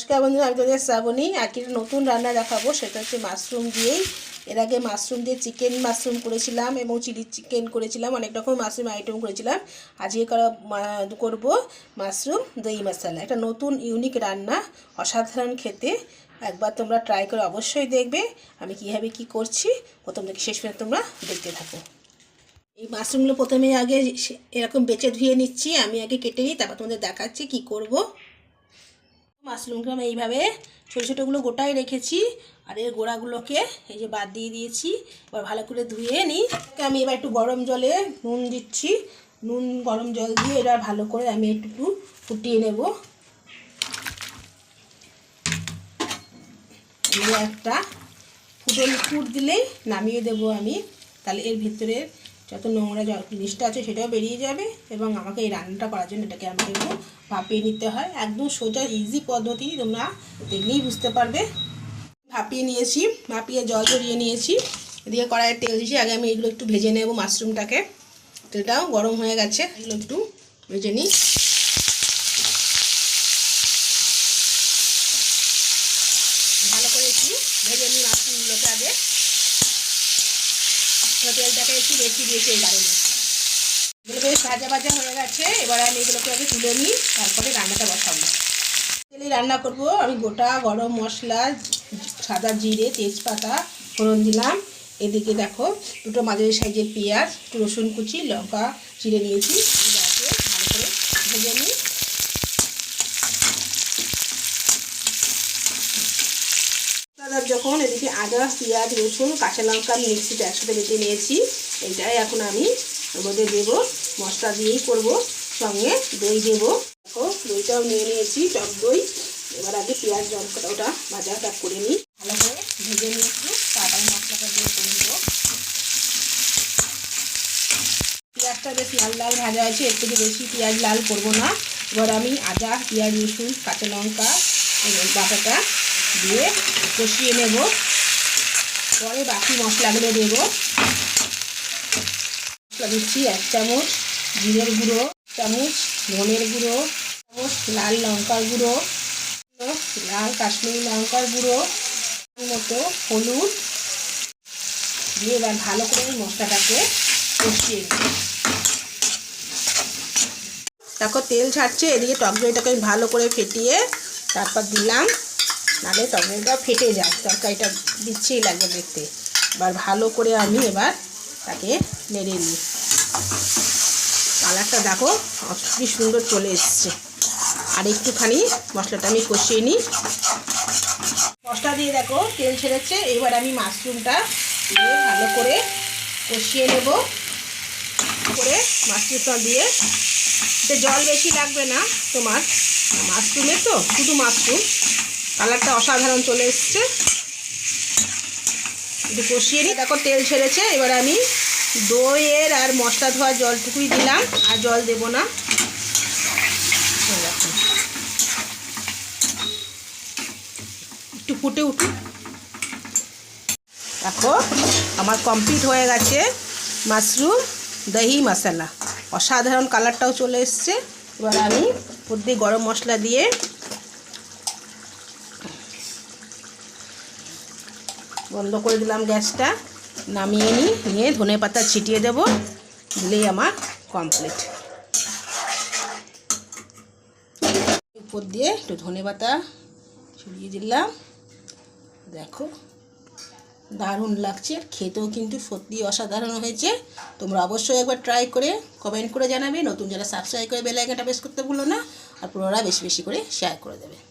নমস্কার বন্ধুরা, আমি তোদের শ্রাবণী। আজকে একটা নতুন রান্না দেখাবো, সেটা হচ্ছে মাশরুম দিয়েই। এর আগে মাশরুম দিয়ে চিকেন মাশরুম করেছিলাম এবং চিলি চিকেন করেছিলাম, অনেক রকম মাশরুম আইটেম করেছিলাম। আজকে করা করব মাশরুম দই মশলা। একটা নতুন ইউনিক রান্না, অসাধারণ খেতে। একবার তোমরা ট্রাই করে অবশ্যই দেখবে, আমি কীভাবে কি করছি, প্রথম থেকে শেষ পর্যন্ত তোমরা দেখতে থাকো। এই মাশরুমগুলো প্রথমে আগে এরকম বেচে ধুয়ে নিচ্ছি, আমি আগে কেটে নিই, তারপর তোমাদের দেখাচ্ছি কি করব। মাশরুমকে আমি এইভাবে ছোটো ছোটোগুলো গোটাই রেখেছি। আর এর গোড়াগুলোকে এই যে বাদ দিয়ে দিয়েছি। এবার ভালো করে ধুয়ে নিই। আমি এবার একটু গরম জলে নুন দিচ্ছি। নুন, গরম জল দিয়ে এটা ভালো করে আমি একটু ফুটিয়ে নেব। একটা ফুটন ফুট দিলেই নামিয়ে দেবো আমি। তাহলে এর ভিতরে যত নোংরা জিনিসটা আছে সেটাও বেরিয়ে যাবে এবং আমাকে এই রান্নাটা করার জন্য এটাকে আমাকে একটু ভাপিয়ে নিতে হয়। একদম সোজা ইজি পদ্ধতি, তোমরা দেখলেই বুঝতে পারবে। ভাপিয়ে নিয়েছি, ভাপিয়ে জল ঝরিয়ে নিয়েছি। এদিকে কড়াইয়ে তেল দিয়েছি, আগে আমি এগুলো একটু ভেজে নেব মাশরুমটাকে। তেলটাও গরম হয়ে গেছে, এগুলো একটু ভেজে নিই। ভালো করে একটু ভেজে নিই মাশরুমগুলোকে আগে। তেলটাকে একটু বেশি দিয়েছি এই কারণে। এগুলো বেশ ভাজা ভাজা হয়ে গেছে, এবার আমি এগুলোকে আগে তুলে নিই, তারপরে রান্নাটা বসাবো। তেলে রান্না করব, আমি গোটা গরম মশলা, সাদা জিরে, তেজপাতা, ফোড়ন দিলাম। এদিকে দেখো, দুটো মাঝারি সাইজের পেঁয়াজ, রসুন কুচি, লঙ্কা চিড়ে নিয়েছি। ভালো করে ভেজে নিই। দাদার যখন এদিকে আদা, পেঁয়াজ, রসুন, কাঁচা লঙ্কা আমি মিক্সিতে একসাথে বেটে নিয়েছি এটাই এখন আমি মধ্যে দেবো। মশলা দিয়েই করব, সঙ্গে দই দেবো। দেখো, দইটাও নিয়ে নিয়েছি, টক দই। এবার আগে পেঁয়াজ লঙ্কাটা ওটা ভাজাটা করে নিই। ভালো করে ভেজে নিয়েছি তারপরে মশলাটা দিয়ে করে দেবো পেঁয়াজটা বেশ লাল লাল ভাজা আছে এর থেকে বেশি পেঁয়াজ লাল করব না। এবার আমি আদা, পেঁয়াজ, রসুন, কাঁচা লঙ্কা বাটাটা দিয়ে কষিয়ে নেব। পরে বাকি মশলাগুলো দেব। মশলা দিচ্ছি এক চামচ জিরের গুঁড়ো চামচ ধনের গুঁড়ো চামচ লাল লঙ্কার গুঁড়ো লাল কাশ্মীরি লঙ্কার গুঁড়ো মতো হলুদ দিয়ে এবার ভালো করে মশলাটাকে কষিয়ে নেব। দেখো তেল ছাড়ছে, এদিকে টক দইটাকে ভালো করে ফেটিয়ে তারপর দিলাম। নাহলে দইটা ফেটে যায় তরকারিটা দিচ্ছেই লাগে দেখতে। এবার ভালো করে আমি এবার তাকে নেড়ে নিই। কালারটা দেখো, কি সুন্দর চলে এসছে। আর একটুখানি মশলাটা আমি কষিয়ে নিই। মশলা দিয়ে দেখো, তেল ছেড়েছে, এবার আমি মাশরুমটা দিয়ে ভালো করে কষিয়ে নেব। করে মাশরুমটা দিয়ে জল বেশি লাগবে না তোমার। মাশরুমে তো, শুধু মাশরুম। কালারটা অসাধারণ চলে এসছে। একটু কষিয়ে নিই। দেখো, তেল ছেড়েছে, এবার আমি দইয়ের আর মশলা ধোয়া জলটুকুই দিলাম, আর জল দেব না। একটু ফুটে উঠুক। দেখো, আমার কমপ্লিট হয়ে গেছে মাশরুম দহি মশলা। অসাধারণ কালারটাও চলে এসছে। এবার আমি উপর দিয়ে গরম মশলা দিয়ে বন্ধ করে দিলাম গ্যাসটা। নামিয়ে নিই নিয়ে ধনে পাতা ছিটিয়ে দেব, দিলেই আমার কমপ্লিট উপর দিয়ে একটু ধনে পাতা ছড়িয়ে দিলাম। দেখো। দারুণ লাগছে খেতেও কিন্তু সত্যি অসাধারণ হয়েছে। তোমরা অবশ্যই একবার ট্রাই করে কমেন্ট করে জানাবে। নতুন যারা সাবস্ক্রাইব করে বেলাইকাটা প্রেস করতে ভুলো না, আর পুরোরা বেশি বেশি করে শেয়ার করে দেবে।